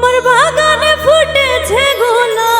তোমার বাগানে ফুটেছে গোলাপ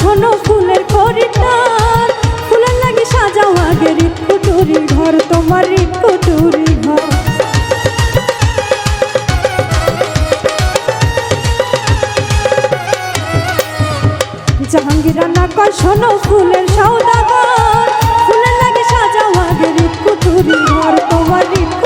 শোনো ফুলের করিতার ফুলের লাগি সাজাও আগে রিত কুটুরি ঘর, তোমার রিত ঘর। জাহাঙ্গীর রান্না কর শোনো ফুলের সৌদাগর। ফুলের লাগি সাজাও আগে রিত ঘর, তোমার রিত